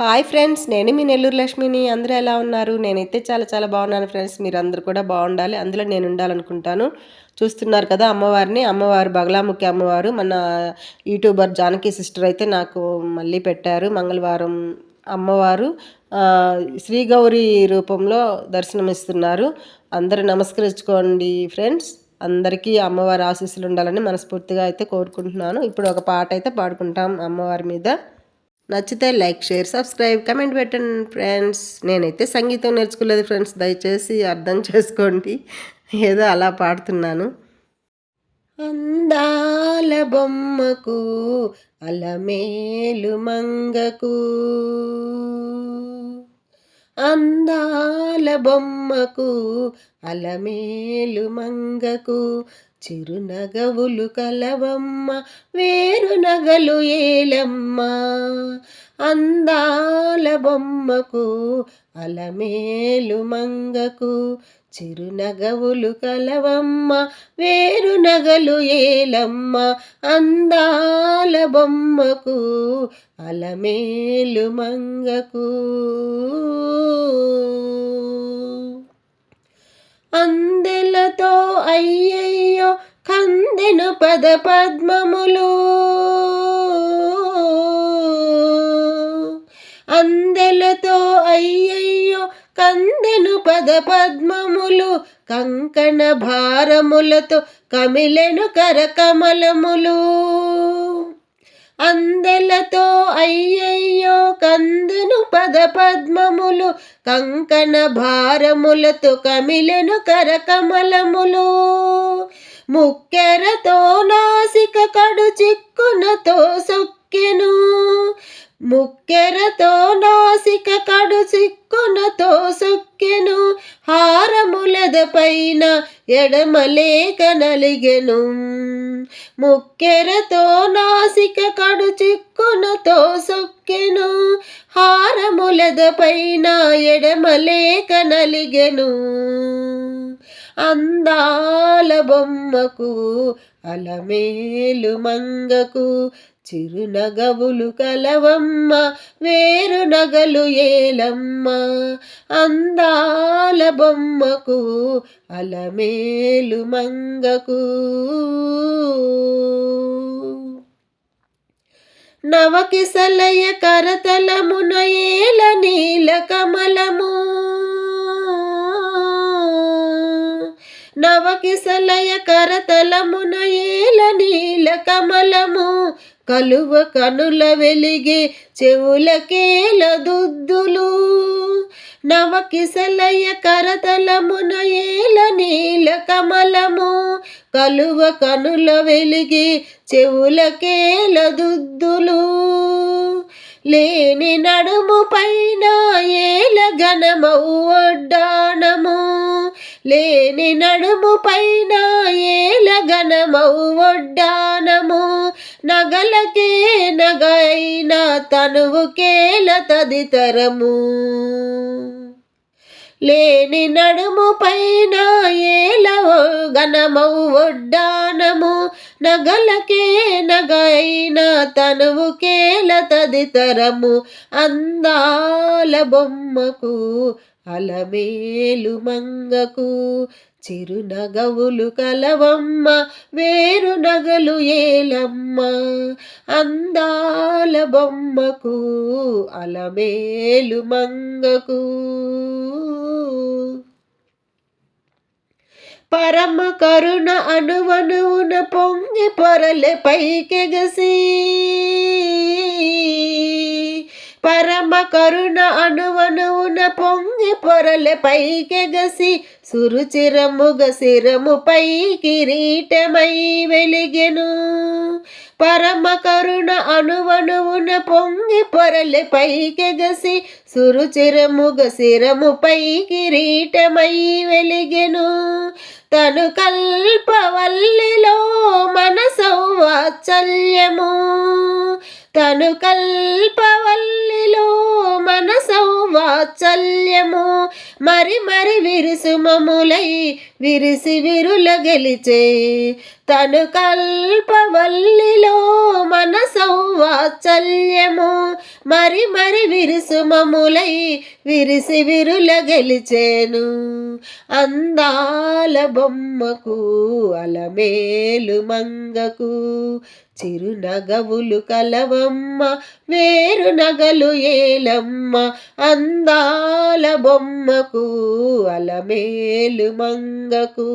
Hi friends నేను మీ నెల్లూరు లక్ష్మిని. అందరూ ఎలా ఉన్నారు? నేనైతే చాలా చాలా బాగున్నాను ఫ్రెండ్స్. మీరు అందరూ కూడా బాగుండాలి. అందులో నేను ఉండాలనుకుంటాను. చూస్తున్నారు కదా అమ్మవారిని. అమ్మవారు బగలాముఖి అమ్మవారు. మన యూట్యూబర్ జానకి సిస్టర్ అయితే నాకు మళ్ళీ పెట్టారు. మంగళవారం అమ్మవారు శ్రీగౌరి రూపంలో దర్శనమిస్తున్నారు. అందరూ నమస్కరించుకోండి ఫ్రెండ్స్. అందరికీ అమ్మవారి ఆశీస్సులు ఉండాలని మనస్ఫూర్తిగా అయితే కోరుకుంటున్నాను. ఇప్పుడు ఒక పాట అయితే పాడుకుంటాం అమ్మవారి మీద. నచ్చితే లైక్ షేర్ సబ్స్క్రైబ్ కమెంట్ పెట్టండి ఫ్రెండ్స్. నేనైతే సంగీతం నేర్చుకోలేదు ఫ్రెండ్స్. దయచేసి అర్థం చేసుకోండి. ఏదో అలా పాడుతున్నాను. అందాల బొమ్మకు అలమేలు మంగకు. అందాల బొమ్మకు అలమేలు మంగకు. చిరునగవులు కలవమ్మ వేరు నగలు ఏలమ్మ. అందాల బొమ్మకు అలమేలు మంగకు చిరునగవులు కలవమ్మ వేరు నగలు ఏలమ్మ. అందాల బొమ్మకు అలమేలు మంగకు. అందెలతో అయ్యయ్యో పద పద్మములు. అందెలతో అయ్యయ్యో కందెను పద పద్మములు. కంకణ భారములతో కమిలెను కరకమలములు. అందెలతో అయ్యయ్యో కందెను పద పద్మములు. కంకణ భారములతో కమిలెను కరకమలములు. ముక్కెరతో నాసిక కడు చిక్కునతో సొక్కెను. ముక్కెరతో నాసిక కడు చిక్కునతో సొక్కెను హారములద పైన ఎడమలేక నలిగెను. ముక్కెరతో నాసిక కడు చిక్కునతో సొక్కెను హారములద పైన ఎడమలేక నలిగెను. అందాల బొమ్మకు అలమేలు మంగకు చిరునగవులు కలవమ్మ వేరు నగలు ఏలమ్మ. అందాల బొమ్మకు అలమేలు మంగకు. నవకిసలయ కరతలమున ఏల నీల కమలము. నవకిసలయ కరతలమున ఏ కలువ కనుల వెలిగే చెవులకేల దుద్దులు. నవకిసలయ కరతలమున ఏల నీల కమలము. కలువ కనుల వెలిగే చెవులకేల దుద్దులు. లేని నడుము పైన ఏల ఘనమౌ ఒడ్డానము లేని నడుము పైన ఏల ఘనమౌ ఒడ్డానము నగలకే నగైన తనువుకేల తదితరము. లేని నడుము పైన ఏల గణమౌ ఒడ్డానము. నగలకే నగైన తనువుకేల తదితరము. అందాల బొమ్మకు అలమేలు మంగకు చిరునగవులు కలవమ్మ వేరు నగలు ఏలమ్మ. అందాల బొమ్మకు అలమేలు మంగకు. పరమ కరుణ అనువనువున పొంగి పొరలె పైకెగసి. పరమ కరుణ అనువనువున పొంగి పొరలె పైకెగసి సురుచిరముగ శిరముపై కిరీటమై వెలిగెను. పరమ కరుణ అనువనువున పొంగి పొరలె పైకెగసి సురుచిరముగ శిరముపై కిరీటమై వెలిగెను. తను కల్పవల్లిలో మనసౌ వాత్సల్యము తను కల్పవల్లి వాత్సల్యము. మరి మరి విరుసు మములై విరిసి విరుల గెలిచే తను కల్పవల్లిలో మనసౌ వాత్సల్యము. మరి మరి విరుసుమములై విరిసి విరుల గెలిచేను. అందాల బొమ్మకు అలమేలు మంగకు చిరునగవులు కలవమ్మ వేరు నగలు ఏలమ్మ అందాల బొమ్మకు అలమేలు మంగకు.